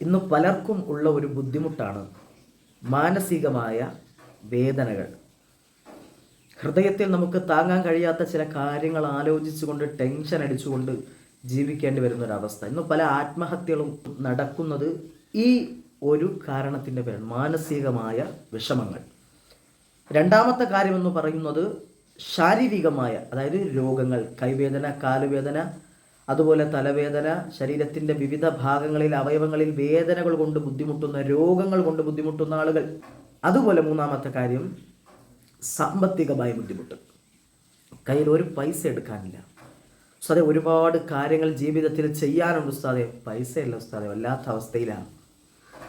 ഇന്ന് പലർക്കും ഉള്ള ഒരു ബുദ്ധിമുട്ടാണ് മാനസികമായ വേദനകൾ. ഹൃദയത്തിൽ നമുക്ക് താങ്ങാൻ കഴിയാത്ത ചില കാര്യങ്ങൾ ആലോചിച്ചുകൊണ്ട് ടെൻഷൻ അടിച്ചുകൊണ്ട് ജീവിക്കേണ്ടി വരുന്ന ഒരവസ്ഥ ഇന്ന് പല ആത്മഹത്യകളും നടക്കുന്നത് ഈ ഒരു കാരണത്തിന്റെ പേരാണ് മാനസികമായ വിഷമങ്ങൾ. രണ്ടാമത്തെ കാര്യമെന്ന് പറയുന്നത് ശാരീരികമായ അതായത് രോഗങ്ങൾ കൈവേദന കാലുവേദന അതുപോലെ തലവേദന ശരീരത്തിന്റെ വിവിധ ഭാഗങ്ങളിൽ അവയവങ്ങളിൽ വേദനകൾ കൊണ്ട് ബുദ്ധിമുട്ടുന്ന രോഗങ്ങൾ കൊണ്ട് ബുദ്ധിമുട്ടുന്ന ആളുകൾ. അതുപോലെ മൂന്നാമത്തെ കാര്യം സാമ്പത്തികമായ ബുദ്ധിമുട്ട്. കയ്യിൽ ഒരു പൈസ എടുക്കാനില്ല. ഉസ്താദെ ഒരുപാട് കാര്യങ്ങൾ ജീവിതത്തിൽ ചെയ്യാനുണ്ട് ഉസ്താദെ. പൈസയില്ല ഉസ്താദെ വല്ലാത്ത അവസ്ഥയിലാണ്.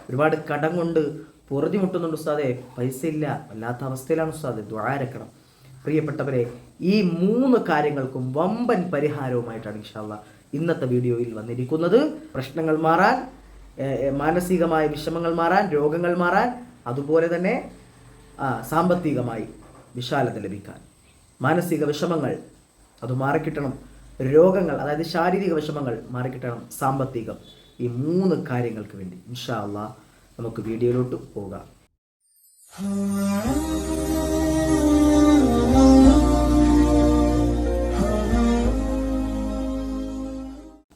ഒരുപാട് കടം കൊണ്ട് പൊറുതിമുട്ടുന്നുണ്ട് ഉസ്താദെ. പൈസ ഇല്ല വല്ലാത്ത അവസ്ഥയിലാണ് ഉസ്താദെ. ദ്വാരക്കണം. പ്രിയപ്പെട്ടവരെ ഈ മൂന്ന് കാര്യങ്ങൾക്കും വമ്പൻ പരിഹാരവുമായിട്ടാണ് ഇൻഷാല്ല ഇന്നത്തെ വീഡിയോയിൽ വന്നിരിക്കുന്നത്. പ്രശ്നങ്ങൾ മാറാൻ മാനസികമായ വിഷമങ്ങൾ മാറാൻ രോഗങ്ങൾ മാറാൻ അതുപോലെ തന്നെ സാമ്പത്തികമായി വിശാലത ലഭിക്കാൻ. മാനസിക വിഷമങ്ങൾ അത് മാറിക്കിട്ടണം. രോഗങ്ങൾ അതായത് ശാരീരിക വിഷമങ്ങൾ മാറിക്കിട്ടണം. സാമ്പത്തികം ഈ മൂന്ന് കാര്യങ്ങൾക്ക് വേണ്ടി. ഇൻഷാ നമുക്ക് വീഡിയോയിലോട്ട് പോകാം.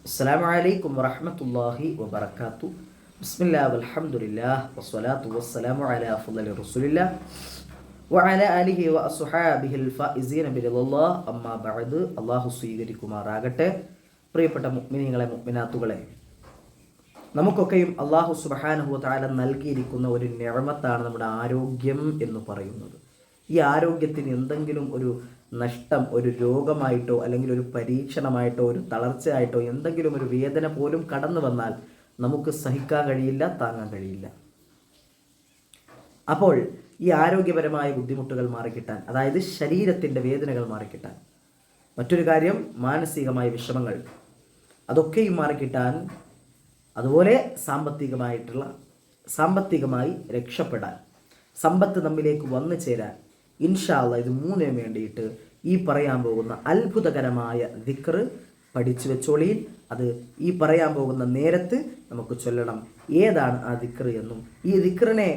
അസ്സാം വലൈക്കും വറഹമത്തല്ലാഹി വബർക്കാത്തു ബിസ്മില്ലാ അലഹമുല്ലാ വസ്സലാത്തു വസ്സലാമു അല അഫുദലി റസൂലില്ല വഅല അലിഹി വ അസുഹാബിഹിൽ ഫൈസീൻ ബിറല്ലാ ബഅദ്. അള്ളാഹു സ്വീകരിക്കുമാറാകട്ടെ. പ്രിയപ്പെട്ട മുഗ്മിനികളെ മുഗ്മിനാത്തുകളെ നമുക്കൊക്കെയും അള്ളാഹു സുബഹാനുഹു താല നൽകിയിരിക്കുന്ന ഒരു നിഴമത്താണ് നമ്മുടെ ആരോഗ്യം എന്ന് പറയുന്നത്. ഈ ആരോഗ്യത്തിന് എന്തെങ്കിലും ഒരു നഷ്ടം ഒരു രോഗമായിട്ടോ അല്ലെങ്കിൽ ഒരു പരീക്ഷണമായിട്ടോ ഒരു തളർച്ചയായിട്ടോ എന്തെങ്കിലും ഒരു വേദന പോലും കടന്നു വന്നാൽ നമുക്ക് സഹിക്കാൻ കഴിയില്ല താങ്ങാൻ കഴിയില്ല. അപ്പോൾ ഈ ആരോഗ്യപരമായ ബുദ്ധിമുട്ടുകൾ മാറിക്കിട്ടാൻ അതായത് ശരീരത്തിന്റെ വേദനകൾ മാറിക്കിട്ടാൻ മറ്റൊരു കാര്യം മാനസികമായ വിഷമങ്ങൾ അതൊക്കെയും മാറിക്കിട്ടാൻ അതുപോലെ സാമ്പത്തികമായിട്ടുള്ള സാമ്പത്തികമായി രക്ഷപ്പെടാൻ സമ്പത്ത് നമ്മിലേക്ക് വന്നു ചേരാൻ ഇൻഷാല്ല ഇത് മൂന്നിനും വേണ്ടിയിട്ട് ഈ പറയാൻ പോകുന്ന അത്ഭുതകരമായ ദിക്റ് പഠിച്ചു വെച്ചോളിയിൽ അത് ഈ പറയാൻ പോകുന്ന നേരത്ത് നമുക്ക് ചൊല്ലണം. ഏതാണ് ആ ദിക്റ് എന്നും. ഈ ദിക്റിനെ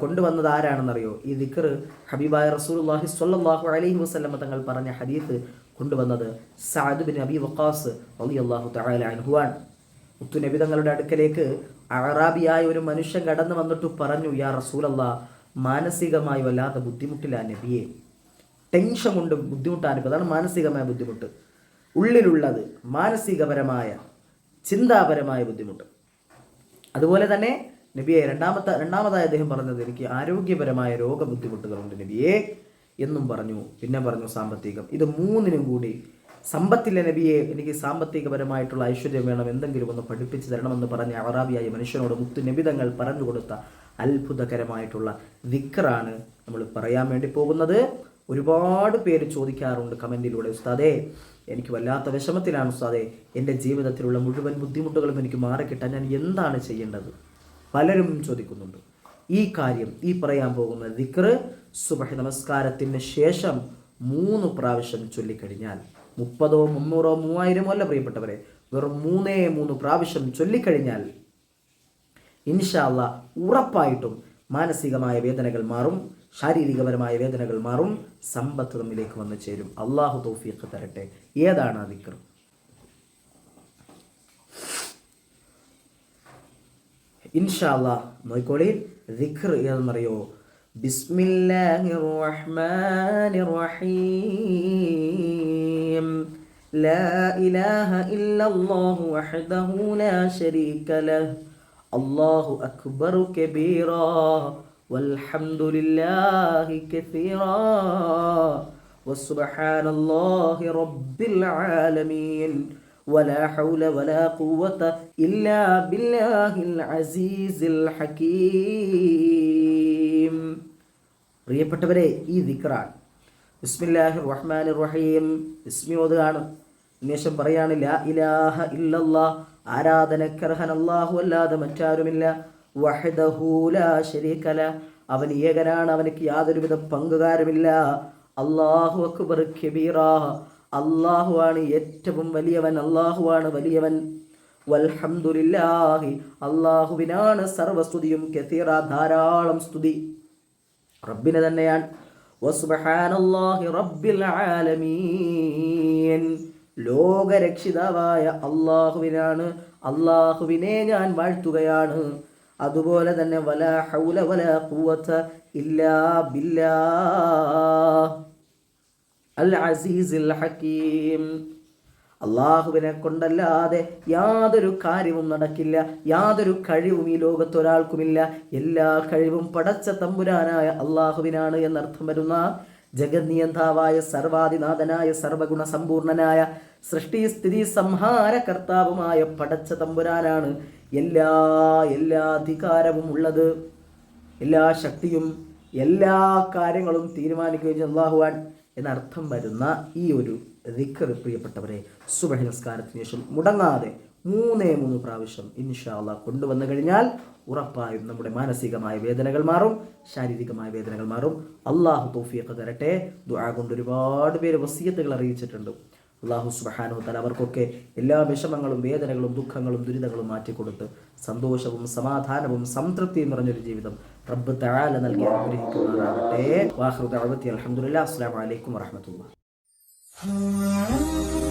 കൊണ്ടുവന്നത് ആരാണെന്നറിയോ? ഈ ദിക്റ് ഹബീബായ റസൂലുള്ളാഹി സ്വല്ലല്ലാഹു അലൈഹി വസ്ലമ തങ്ങൾ പറഞ്ഞ ഹദീസ് കൊണ്ടുവന്നത് സഅദ് ബിൻ അബി വക്കാസ് അലി അള്ളാഹു അൻഹുവാണ് മുത്തുനബി തങ്ങളുടെ അടുക്കലേക്ക് അറാബിയായ ഒരു മനുഷ്യൻ കടന്നു വന്നിട്ട് പറഞ്ഞു യാ റസൂലല്ലാ മാനസികമായി വല്ലാത്ത ബുദ്ധിമുട്ടില്ല നബിയെ. ടെൻഷൻ കൊണ്ട് ബുദ്ധിമുട്ടാണ് അതാണ് മാനസികമായ ബുദ്ധിമുട്ട്. ഉള്ളിലുള്ളത് മാനസികപരമായ ചിന്താപരമായ ബുദ്ധിമുട്ട്. അതുപോലെ തന്നെ നബിയെ രണ്ടാമത്തെ രണ്ടാമതായി അദ്ദേഹം പറഞ്ഞത് എനിക്ക് ആരോഗ്യപരമായ രോഗബുദ്ധിമുട്ടുകളുണ്ട് നബിയെ എന്നും പറഞ്ഞു. പിന്നെ പറഞ്ഞു സാമ്പത്തികം. ഇത് മൂന്നിനും കൂടി സമ്പത്തിലെ നബിയെ എനിക്ക് സാമ്പത്തികപരമായിട്ടുള്ള ഐശ്വര്യം വേണം. എന്തെങ്കിലും ഒന്ന് പഠിപ്പിച്ചു തരണമെന്ന് പറഞ്ഞ അറാബിയായ മനുഷ്യനോട് മുത്തു നബിതങ്ങൾ പറഞ്ഞു കൊടുത്ത അത്ഭുതകരമായിട്ടുള്ള ദിക്കറാണ് നമ്മൾ പറയാൻ വേണ്ടി പോകുന്നത്. ഒരുപാട് പേര് ചോദിക്കാറുണ്ട് കമന്റിലൂടെ ഉസ്താദേ എനിക്ക് വല്ലാത്ത വിഷമത്തിലാണ് ഉസ്താദേ. എന്റെ ജീവിതത്തിലുള്ള മുഴുവൻ ബുദ്ധിമുട്ടുകളും എനിക്ക് മാറിക്കിട്ടാൻ ഞാൻ എന്താണ് ചെയ്യേണ്ടത്? പലരും ചോദിക്കുന്നുണ്ട്. ഈ കാര്യം ഈ പറയാൻ പോകുന്ന ദിക്റ് സുബഹി നമസ്കാരത്തിന് ശേഷം മൂന്ന് പ്രാവശ്യം ചൊല്ലിക്കഴിഞ്ഞാൽ മുപ്പതോ മുന്നൂറോ മൂവായിരമോ അല്ല പ്രിയപ്പെട്ടവരെ വെറും മൂന്നേ മൂന്ന് പ്രാവശ്യം ചൊല്ലിക്കഴിഞ്ഞാൽ ഇൻഷാല്ല ഉറപ്പായിട്ടും മാനസികമായ വേദനകൾ മാറും ശാരീരികപരമായ വേദനകൾ മാറും സമ്പത്ത് തമ്മിലേക്ക് വന്നു ചേരും. അള്ളാഹു തൗഫീഖ് തരട്ടെ. ഏതാണ് ആ വിക്രം ഇൻഷാല്ല നോയിക്കോളി ദിഖർ ഏതെന്നറിയോ ബിസ്മില്ലാഹിർ റഹ്മാനിർ റഹീം لا إله إلا الله وحده الله أكبر كبيرا والحمد لله كثيرا وسبحان الله رب العالمين ولا حول ولا قوة إلا بالله العزيز الحكيم പ്രിയപ്പെട്ടവരെ ഈ ദിക്റാൻ ബിസ്മില്ലാഹി റഹ്മാൻ റഹീം ബിസ്മി ഓതുകയാണ് അന്വേഷം പറയാണ് ലാ ഇലാഹ ഇല്ലല്ലാ ആരാധനക്കർഹൻ അല്ലാഹു അല്ലാതെ മറ്റാരുമില്ല. വഹദഹൂല അവൻ ഏകനാണ് അവനക്ക് യാതൊരുവിധ പങ്കുകാരുമില്ല. അള്ളാഹു അക്ബർ കബീറ. അള്ളാഹു ആണ് ഏറ്റവും വലിയവൻ അള്ളാഹു ആണ് വലിയവൻ. വൽഹംദുലില്ലാഹി അള്ളാഹുവിനാണ് സർവസ്തുതിയും കെത്തീറ ധാരാളം സ്തുതി. റബ്ബിനെ തന്നെയാണ്. വസുബ്ഹാനല്ലാഹി റബ്ബിൽ ആലമീൻ. ലോകരക്ഷിതാവായ അള്ളാഹുവിനാണ്. അള്ളാഹുവിനെ ഞാൻ വാഴ്ത്തുകയാണ്. അതുപോലെ തന്നെ വല ഹൗല വല ഖുവത ഇല്ലാ ബില്ലാ. അൽ അസീസിൽ ഹക്കീം. അള്ളാഹുവിനെ കൊണ്ടല്ലാതെ യാതൊരു കാര്യവും നടക്കില്ല. യാതൊരു കഴിവും ഈ ലോകത്ത് ഒരാൾക്കുമില്ല. എല്ലാ കഴിവും പടച്ച തമ്പുരാനായ അള്ളാഹുവിനാണ് എന്നർത്ഥം വരുന്ന ജഗന്നിയന്താവായ സർവാദിനാഥനായ സർവഗുണ സമ്പൂർണനായ സൃഷ്ടി സ്ഥിതി സംഹാര കർത്താവുമായ പടച്ച തമ്പുരാനാണ് എല്ലാ എല്ലാ അധികാരവും ഉള്ളത്. എല്ലാ ശക്തിയും എല്ലാ കാര്യങ്ങളും തീരുമാനിക്കുകയും അള്ളാഹുവാൻ എന്നർത്ഥം വരുന്ന ഈ ഒരു ദിക്കർ പ്രിയപ്പെട്ടവരെ സുബഹ നമസ്കാരത്തിന് ശേഷം മുടങ്ങാതെ മൂന്നേ മൂന്ന് പ്രാവശ്യം ഇൻഷാല്ല കൊണ്ടുവന്നു കഴിഞ്ഞാൽ ഉറപ്പായും നമ്മുടെ മാനസികമായ വേദനകൾ മാറും ശാരീരികമായ വേദനകൾ മാറും. അള്ളാഹു തോഫിയൊക്കെ തരട്ടെ. ദുആ കൊണ്ട് ഒരുപാട് പേര് വസീയത്തുകൾ അറിയിച്ചിട്ടുണ്ട്. അള്ളാഹു സുബഹാനു തല അവർക്കൊക്കെ എല്ലാ വിഷമങ്ങളും വേദനകളും ദുഃഖങ്ങളും ദുരിതങ്ങളും മാറ്റിക്കൊടുത്ത് സന്തോഷവും സമാധാനവും സംതൃപ്തിയും നിറഞ്ഞൊരു ജീവിതം റബ്ബ് തഴാല നൽകി അനുഗ്രഹിക്കുമാറാകട്ടെ. വാഹൃദ് അലഹമുല്ല അസ്സാം വലൈക്കും അലൈക്കും Oh.